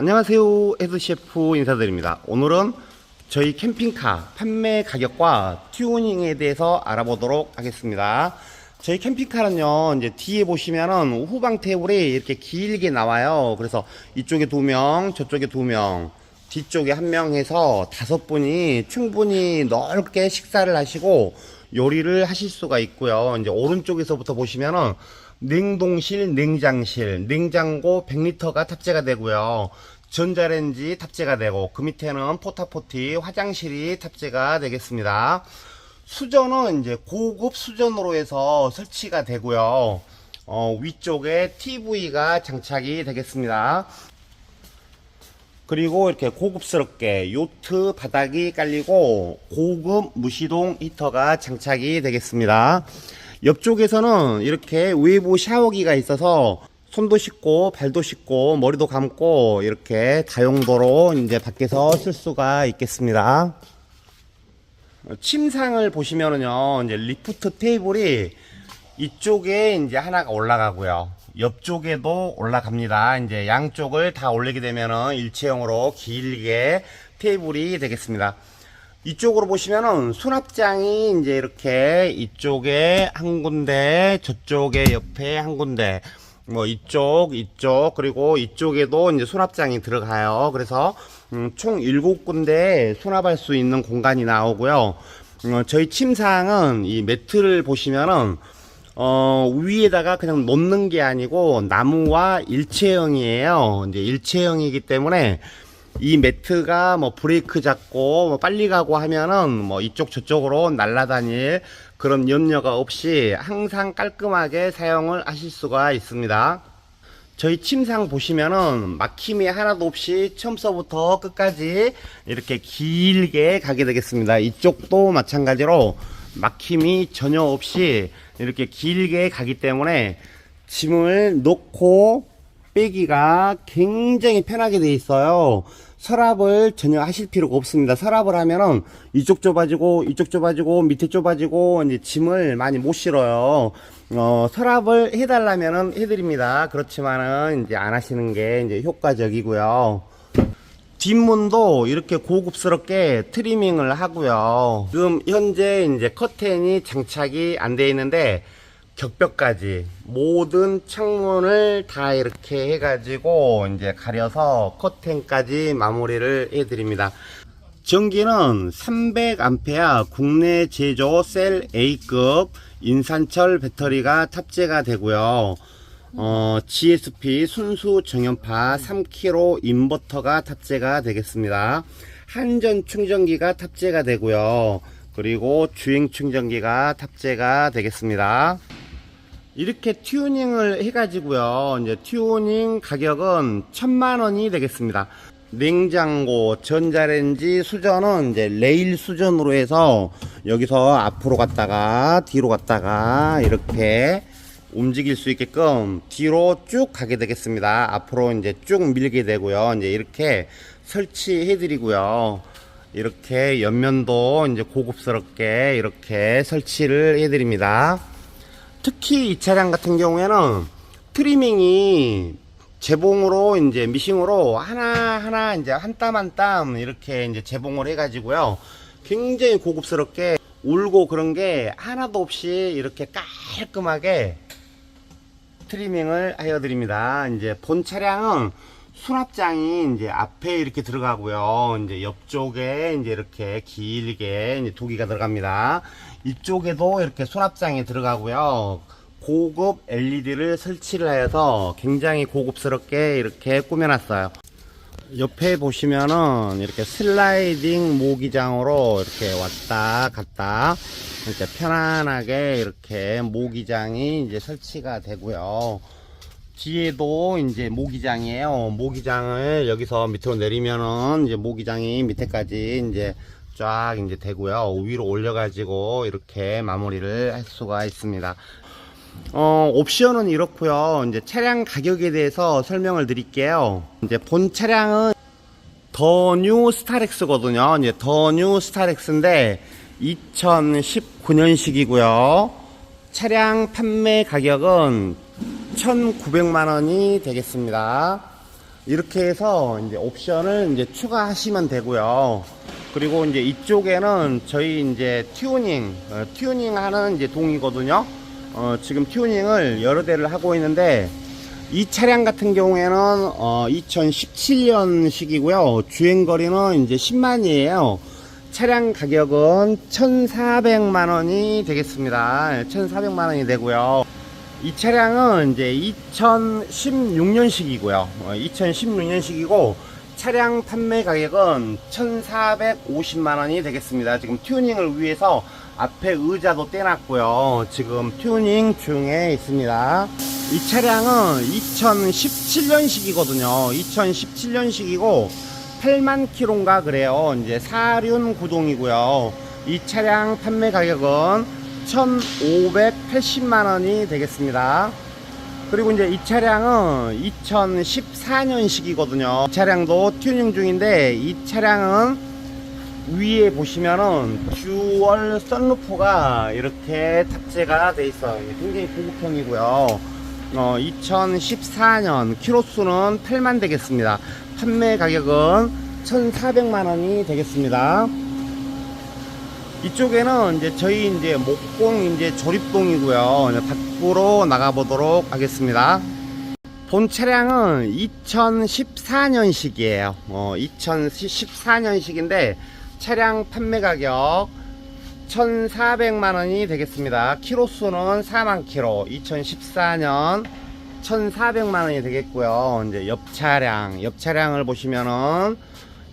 안녕하세요 헤드셰프 인사드립니다. 오늘은 저희 캠핑카 판매 가격과 튜닝에 대해서 알아보도록 하겠습니다. 저희 캠핑카는요 이제 뒤에 보시면은 후방 테이블이 이렇게 길게 나와요. 그래서 이쪽에 두명 저쪽에 두명 뒤쪽에 한 명 해서 다섯 분이 충분히 넓게 식사를 하시고 요리를 하실 수가 있고요. 이제 오른쪽에서부터 보시면은 냉동실, 냉장실, 냉장고 100리터가 탑재가 되고요. 전자레인지 탑재가 되고 그 밑에는 포타포티, 화장실이 탑재가 되겠습니다. 수전은 이제 고급 수전으로 해서 설치가 되고요. 어, 위쪽에 TV가 장착이 되겠습니다. 그리고 이렇게 고급스럽게 요트 바닥이 깔리고 고급 무시동 히터가 장착이 되겠습니다. 옆쪽에서는 이렇게 외부 샤워기가 있어서 손도 씻고 발도 씻고 머리도 감고 이렇게 다용도로 이제 밖에서 쓸 수가 있겠습니다. 침상을 보시면은요, 이제 리프트 테이블이 이쪽에 이제 하나가 올라가고요. 옆쪽에도 올라갑니다. 이제 양쪽을 다 올리게 되면은 일체형으로 길게 테이블이 되겠습니다. 이쪽으로 보시면은 수납장이 이제 이렇게 이쪽에 한 군데, 저쪽에 옆에 한 군데, 뭐 이쪽, 이쪽, 그리고 이쪽에도 이제 수납장이 들어가요. 그래서 음, 총 일곱 군데 수납할 수 있는 공간이 나오고요. 어, 저희 침상은 이 매트를 보시면은 어, 위에다가 그냥 놓는 게 아니고 나무와 일체형이에요. 이제 일체형이기 때문에 이 매트가 뭐 브레이크 잡고 뭐 빨리 가고 하면은 뭐 이쪽 저쪽으로 날아다닐 그런 염려가 없이 항상 깔끔하게 사용을 하실 수가 있습니다. 저희 침상 보시면은 막힘이 하나도 없이 처음서부터 끝까지 이렇게 길게 가게 되겠습니다. 이쪽도 마찬가지로 막힘이 전혀 없이 이렇게 길게 가기 때문에 짐을 놓고 빼기가 굉장히 편하게 돼 있어요. 서랍을 전혀 하실 필요가 없습니다. 서랍을 하면은 이쪽 좁아지고 이쪽 좁아지고 밑에 좁아지고 이제 짐을 많이 못 실어요. 어, 서랍을 해달라면은 해드립니다. 그렇지만은 이제 안 하시는 게 이제 효과적이고요. 뒷문도 이렇게 고급스럽게 트리밍을 하고요. 지금 현재 이제 커튼이 장착이 안 돼 있는데 격벽까지 모든 창문을 다 이렇게 해가지고 이제 가려서 커튼까지 마무리를 해드립니다. 전기는 300A 국내 제조 셀 A급 인산철 배터리가 탑재가 되고요. 어, GSP 순수 정연파 3kg 인버터가 탑재가 되겠습니다. 한전 충전기가 탑재가 되고요. 그리고 주행 충전기가 탑재가 되겠습니다. 이렇게 튜닝을 해가지고요. 이제 튜닝 가격은 천만 원이 되겠습니다. 냉장고, 전자레인지, 수전은 이제 레일 수전으로 해서 여기서 앞으로 갔다가 뒤로 갔다가 이렇게 움직일 수 있게끔 뒤로 쭉 가게 되겠습니다. 앞으로 이제 쭉 밀게 되고요. 이제 이렇게 설치해 드리고요. 이렇게 옆면도 이제 고급스럽게 이렇게 설치를 해 드립니다. 특히 이 차량 같은 경우에는 트리밍이 재봉으로 이제 미싱으로 하나하나 이제 한 땀 한 땀 이렇게 이제 재봉을 해 가지고요. 굉장히 고급스럽게 울고 그런 게 하나도 없이 이렇게 깔끔하게 트리밍을 하여 드립니다. 이제 본 차량은 수납장이 이제 앞에 이렇게 들어가고요. 이제 옆쪽에 이제 이렇게 길게 이제 두 개가 들어갑니다. 이쪽에도 이렇게 수납장이 들어가고요. 고급 LED를 설치를 하여서 굉장히 고급스럽게 이렇게 꾸며놨어요. 옆에 보시면은 이렇게 슬라이딩 모기장으로 이렇게 왔다 갔다 이렇게 편안하게 이렇게 모기장이 이제 설치가 되고요. 뒤에도 이제 모기장이에요. 모기장을 여기서 밑으로 내리면은 이제 모기장이 밑에까지 이제 쫙 이제 되고요. 위로 올려 가지고 이렇게 마무리를 할 수가 있습니다. 어, 옵션은 이렇고요. 이제 차량 가격에 대해서 설명을 드릴게요. 이제 본 차량은 더 뉴 스타렉스 거든요. 이제 더 뉴 스타렉스인데 2019년식이고요. 차량 판매 가격은 1,900만 원이 되겠습니다. 이렇게 해서 이제 옵션을 이제 추가하시면 되고요. 그리고 이제 이쪽에는 저희 이제 튜닝, 어, 튜닝 하는 이제 동이거든요. 어, 지금 튜닝을 여러 대를 하고 있는데, 이 차량 같은 경우에는 어, 2017년식이고요. 주행거리는 이제 10만이에요. 차량 가격은 1,400만 원이 되겠습니다. 1,400만 원이 되고요. 이 차량은 이제 2016년식이고요. 2016년식이고 차량 판매 가격은 1,450만 원이 되겠습니다. 지금 튜닝을 위해서 앞에 의자도 떼놨고요. 지금 튜닝 중에 있습니다. 이 차량은 2017년식이거든요. 2017년식이고 8만 킬로인가 그래요. 이제 사륜 구동이고요. 이 차량 판매 가격은 1,580만 원이 되겠습니다. 그리고 이제 이 차량은 2014년식이거든요. 이 차량도 튜닝 중인데 이 차량은 위에 보시면은 듀얼 썬루프가 이렇게 탑재가 돼 있어요. 굉장히 고급형이고요. 어, 2014년 키로수는 8만 되겠습니다. 판매 가격은 1,400만 원이 되겠습니다. 이쪽에는 이제 저희 이제 목공 이제 조립동이고요. 이제 밖으로 나가 보도록 하겠습니다. 본 차량은 2014년식이에요. 어, 2014년식인데 차량 판매 가격 1,400만 원이 되겠습니다. 키로수는 4만 키로. 2014년 1,400만 원이 되겠고요. 이제 옆 차량, 옆 차량을 보시면은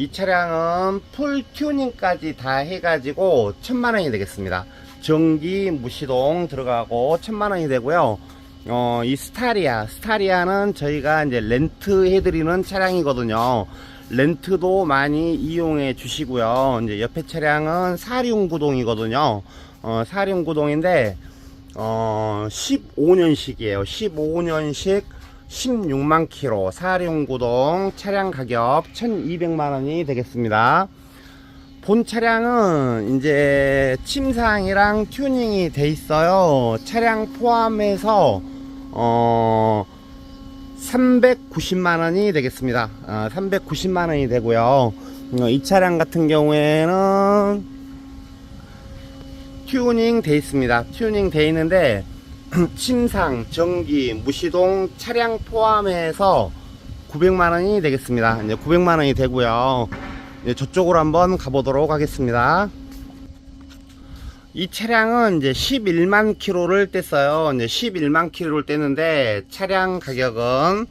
이 차량은 풀 튜닝까지 다 해가지고 1,000만 원이 되겠습니다. 전기 무시동 들어가고 1,000만 원이 되고요. 어, 이 스타리아, 스타리아는 저희가 이제 렌트 해드리는 차량이거든요. 렌트도 많이 이용해 주시고요. 이제 옆에 차량은 사륜구동이거든요. 어, 사륜구동인데, 어, 15년식이에요. 15년식 16만 킬로 사륜구동 차량 가격 1200만 원이 되겠습니다. 본 차량은 이제 침상이랑 튜닝이 돼 있어요. 차량 포함해서 어 390만 원이 되겠습니다. 어, 390만 원이 되고요. 어, 이 차량 같은 경우에는 튜닝 돼 있습니다. 튜닝 돼 있는데 침상, 전기, 무시동 차량 포함해서 900만 원이 되겠습니다. 이제 900만 원이 되고요. 이제 저쪽으로 한번 가보도록 하겠습니다. 이 차량은 이제 11만 킬로를 뗐어요. 이제 11만 킬로를 뗐는데 차량 가격은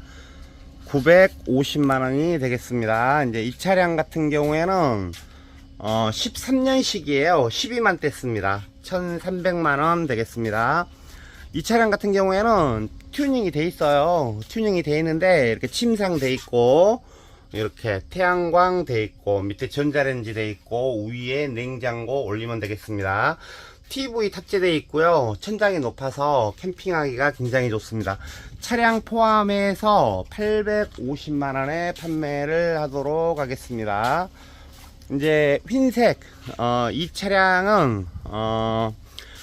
950만 원이 되겠습니다. 이제 이 차량 같은 경우에는 어 13년식이에요. 12만 뗐습니다. 1,300만 원 되겠습니다. 이 차량 같은 경우에는 튜닝이 돼 있어요. 튜닝이 돼 있는데 이렇게 침상 돼 있고 이렇게 태양광 돼 있고 밑에 전자레인지 돼 있고 위에 냉장고 올리면 되겠습니다. TV 탑재되어 있고요. 천장이 높아서 캠핑하기가 굉장히 좋습니다. 차량 포함해서 850만원에 판매를 하도록 하겠습니다. 이제 흰색, 어, 이 차량은, 어,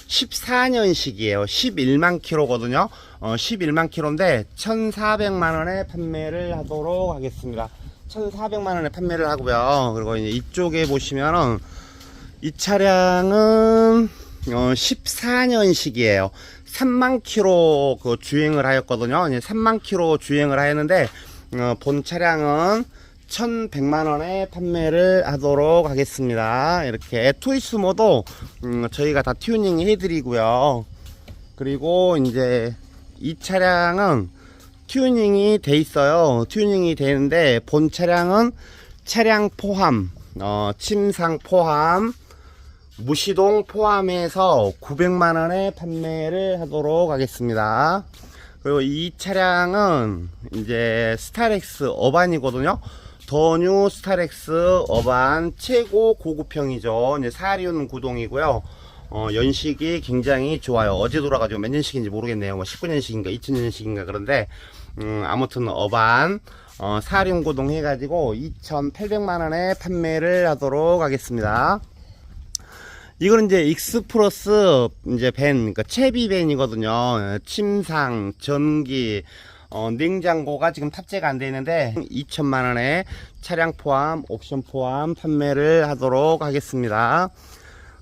14년식이에요. 11만 킬로거든요. 어, 11만 킬로인데 1,400만 원에 판매를 하도록 하겠습니다. 1,400만 원에 판매를 하고요. 그리고 이제 이쪽에 보시면은 이 차량은 어, 14년식이에요. 3만 킬로 그 주행을 하였거든요. 이제 3만 킬로 주행을 하였는데 어, 본 차량은 1100만원에 판매를 하도록 하겠습니다. 이렇게 트위스모도 음, 저희가 다 튜닝 해드리고요. 그리고 이제 이 차량은 튜닝이 돼 있어요. 튜닝이 되는데 본 차량은 차량 포함, 어, 침상 포함, 무시동 포함해서 900만원에 판매를 하도록 하겠습니다. 그리고 이 차량은 이제 스타렉스 어반이거든요. 더뉴 스타렉스 어반 최고 고급형이죠. 이제 사륜 구동이고요. 어, 연식이 굉장히 좋아요. 어제 돌아가지고 몇 년식인지 모르겠네요. 뭐 19년식인가 2000년식인가 그런데 음, 아무튼 어반 어, 사륜 구동 해가지고 2,800만 원에 판매를 하도록 하겠습니다. 이거는 이제 익스프로스 이제 밴, 그러니까 채비 밴이거든요. 침상, 전기, 어, 냉장고가 지금 탑재가 안 되어 있는데 2천만 원에 차량 포함, 옵션 포함 판매를 하도록 하겠습니다.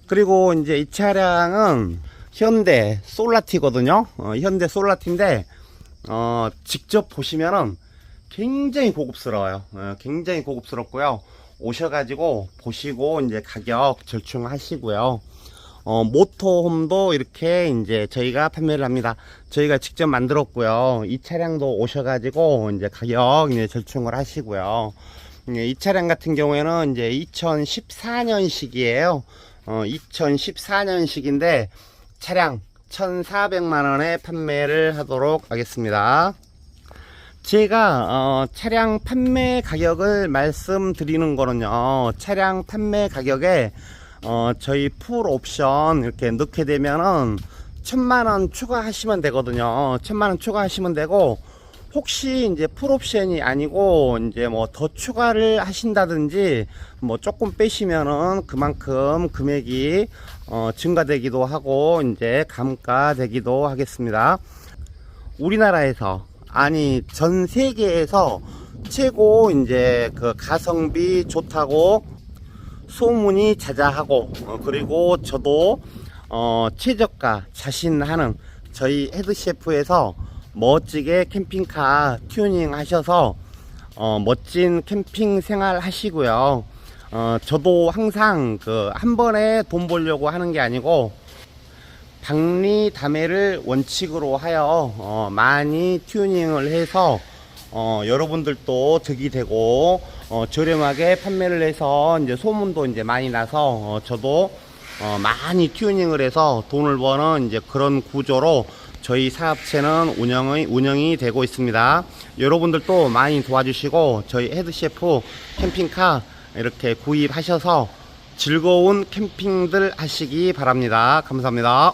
그리고 이제 이 차량은 현대 솔라티거든요. 어, 현대 솔라티인데 어, 직접 보시면은 굉장히 고급스러워요. 어, 굉장히 고급스럽고요. 오셔가지고 보시고 이제 가격 절충하시고요. 어, 모터홈도 이렇게 이제 저희가 판매를 합니다. 저희가 직접 만들었고요. 이 차량도 오셔가지고 이제 가격 이제 절충을 하시고요. 예, 이 차량 같은 경우에는 이제 2014년식이에요. 어, 2014년식인데 차량 1,400만 원에 판매를 하도록 하겠습니다. 제가 어, 차량 판매 가격을 말씀드리는 거는요. 차량 판매 가격에 어, 저희 풀 옵션 이렇게 넣게 되면은 천만 원 추가하시면 되거든요. 천만 원 추가하시면 되고 혹시 이제 풀 옵션이 아니고 이제 뭐 더 추가를 하신다든지 뭐 조금 빼시면은 그만큼 금액이 어, 증가되기도 하고 이제 감가되기도 하겠습니다. 우리나라에서 아니 전 세계에서 최고 이제 그 가성비 좋다고 소문이 자자하고 어, 그리고 저도 어, 최저가 자신하는 저희 헤드 셰프에서 멋지게 캠핑카 튜닝 하셔서 어, 멋진 캠핑 생활 하시고요. 어, 저도 항상 그 한 번에 돈 벌려고 하는 게 아니고 박리 담회를 원칙으로 하여 어, 많이 튜닝을 해서 어, 여러분들도 득이 되고 어, 저렴하게 판매를 해서 이제 소문도 이제 많이 나서 어, 저도 어, 많이 튜닝을 해서 돈을 버는 이제 그런 구조로 저희 사업체는 운영이 운영이 되고 있습니다. 여러분들도 많이 도와주시고 저희 헤드 셰프 캠핑카 이렇게 구입하셔서 즐거운 캠핑들 하시기 바랍니다. 감사합니다.